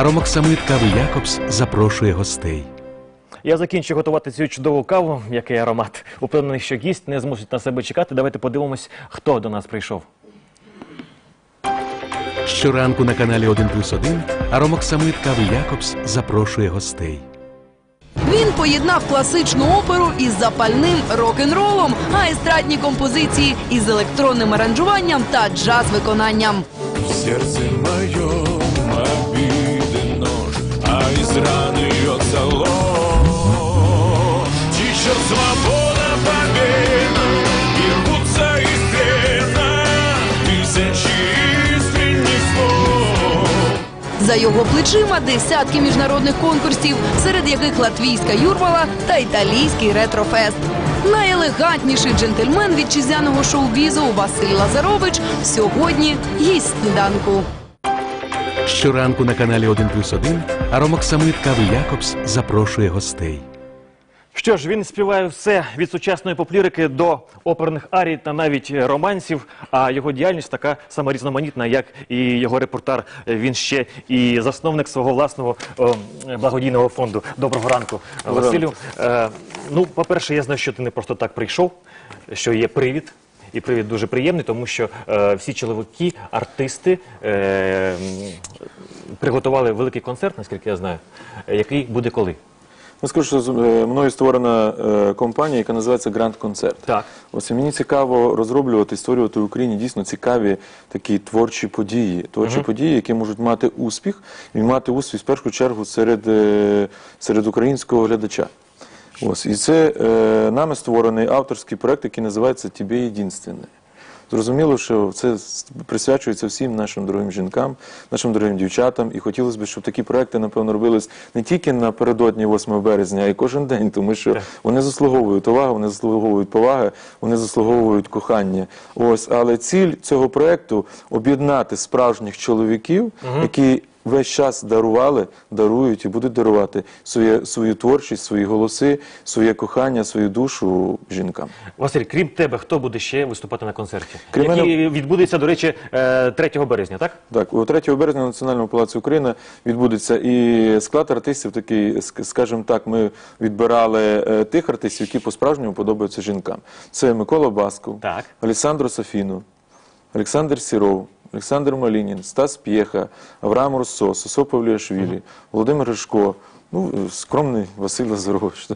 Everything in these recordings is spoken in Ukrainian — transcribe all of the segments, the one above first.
Аромоксамит кави Якобс запрошує гостей. Я закінчу готувати цю чудову каву, який аромат. Упевнений, що гість не змусить на себе чекати. Давайте подивимось, хто до нас прийшов. Щоранку на каналі 1 плюс 1 Аромоксамит кави Якобс запрошує гостей. Він поєднав класичну оперу із запальним рок-н-ролом, а естрадні композиції із електронним аранжуванням та джаз-виконанням. В сердце За його плечима десятки міжнародних конкурсів, серед яких латвійська юрмала та італійський ретрофест. Найелегантніший джентльмен вітчизняного шоу-бізу Василь Лазарович сьогодні гість сніданку. Щоранку на каналі 1 плюс 1 Аромоксамит кави Якобс запрошує гостей. Що ж, він співає все від сучасної поплірики до оперних арій та навіть романсів. А його діяльність така сама різноманітна, як і його репортер. Він ще і засновник свого власного о, благодійного фонду. Доброго ранку, Василю. Е, ну, по-перше, я знаю, що ти не просто так прийшов, що є привід. І привід дуже приємний, тому що е, всі чоловіки, артисти е, приготували великий концерт, наскільки я знаю, е, який буде коли. Ну, скажу, що е, мною створена е, компанія, яка називається Гранд Концерт. Так. Ось і мені цікаво розроблювати, створювати в Україні дійсно цікаві такі творчі події. Творчі події, які можуть мати успіх, і мати успіх в першу чергу серед, е, серед українського глядача. Ось і це е, нами створений авторський проект, який називається Тебе єдинственне. Зрозуміло, що це присвячується всім нашим дорогим жінкам, нашим дорогим дівчатам. І хотілося б, щоб такі проекти, напевно, робились не тільки напередодні 8 березня, а й кожен день, тому що вони заслуговують уваги, вони заслуговують поваги, вони заслуговують кохання. Ось, але ціль цього проекту об'єднати справжніх чоловіків, які весь час дарували, дарують і будуть дарувати своє, свою творчість, свої голоси, своє кохання, свою душу жінкам. Василь, крім тебе, хто буде ще виступати на концерті? Крім який мене- відбудеться, до речі, е, 3 березня, так? Так, у 3 березня на Національному палаці України відбудеться і склад артистів такий, ск- скажімо так, ми відбирали е, тих артистів, які по-справжньому подобаються жінкам. Це Микола Басков, Так. Олександро Софіну, Олександр Сіров, Олександр Малінін, Стас П'єха, Авраам Руссо, Сосо Павліашвілі, Володимир Гришко, ну, скромний Василь Лазарович.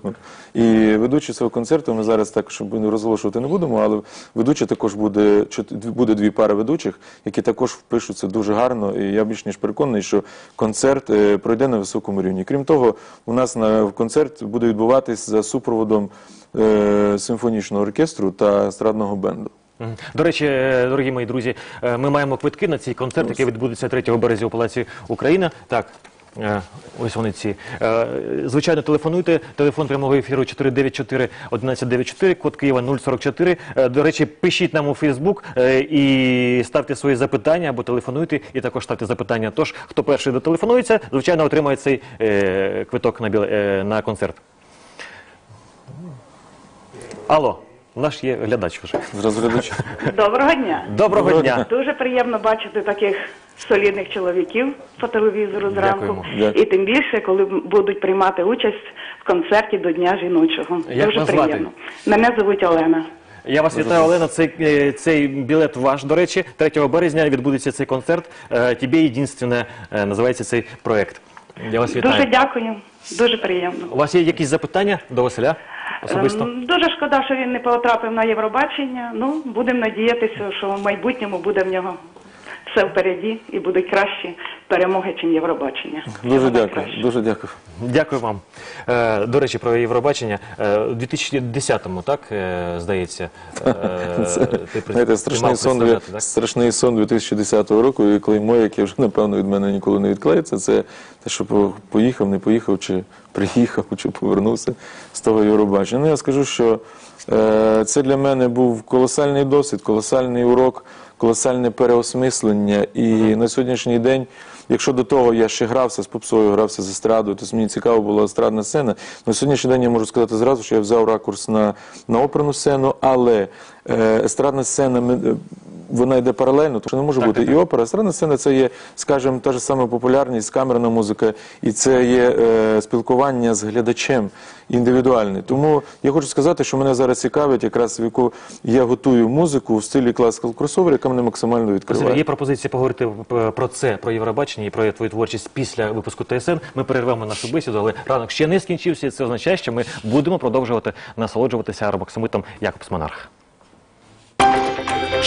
І ведучий цього концерту, ми зараз так, щоб розголошувати не будемо, але ведучий також буде, буде дві пари ведучих, які також впишуться дуже гарно. І я більш ніж переконаний, що концерт е, пройде на високому рівні. Крім того, у нас на концерт буде відбуватись за супроводом е, симфонічного оркестру та естрадного бенду. Мгм. До речі, е, дорогі мої друзі, е, ми маємо квитки на цей концерт, який відбудеться 3 березня у Палаці Україна. Так. е, Ось вони ці. Е, Звичайно, телефонуйте. Телефон прямого ефіру 494 1194, код Києва 044. Е, До речі, пишіть нам у Фейсбук е, і ставте свої запитання або телефонуйте, і також ставте запитання. Тож, хто перший дотелефонується, звичайно, отримає цей е, квиток на, біле- е, на концерт. Алло, наш є глядач вже. Глядачі. Доброго дня. Доброго Доброго дня. дня. Дуже приємно бачити таких солідних чоловіків по телевізору зранку. Дякуємо. Дякую. І тим більше, коли будуть приймати участь в концерті до Дня жіночого. Як Дуже вас звати? приємно. Мене звуть Олена. Я вас вітаю, Олена. Цей, е, цей білет ваш, до речі, 3 березня відбудеться цей концерт. Е, Тебе єдинственне е, називається цей проект. Я вас вітаю. Дуже дякую. Дуже приємно. У вас є якісь запитання до Василя особисто? Ем, Дуже шкода, що він не потрапив на Євробачення. Ну, будемо надіятися, що в майбутньому буде в нього все впереді і будуть кращі перемоги, чим Євробачення. Дуже дякую. Дуже дякую. Дякую вам. Е, до речі, про Євробачення. Е, у 2010-му, так, е, здається, е, ти, при- Знаєте, ти страшний мав сон, представляти, так? страшний сон 2010 року, і клеймо, яке вже напевно від мене ніколи не відклеїться, це те, що по- поїхав, не поїхав, чи приїхав, чи повернувся з того Євробачення. Ну я скажу, що це для мене був колосальний досвід, колосальний урок, колосальне переосмислення. І на сьогоднішній день. Якщо до того я ще грався з попсою, грався з естрадою, то мені цікаво була естрадна сцена. На сьогоднішній день я можу сказати зразу, що я взяв ракурс на, на оперну сцену, але е, естрадна сцена е, вона йде паралельно, тому що не може бути і опера. Естрадна сцена це є, скажімо, та ж сама популярність, камерна музика, і це є е, спілкування з глядачем індивідуальне. Тому я хочу сказати, що мене зараз цікавить, якраз в яку я готую музику в стилі класикал кросовер, яка мене максимально відкриває. є пропозиція поговорити е, про це, про Євробачення і про твою творчість після випуску ТСН. Ми перервемо нашу бесіду, але ранок ще не скінчився. і Це означає, що ми будемо продовжувати насолоджуватися аромаксимитом Якобс Монарх.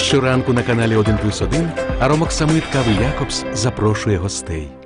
Щоранку на каналі 1 плюс 1 Аромок Самит Кави Якобс запрошує гостей.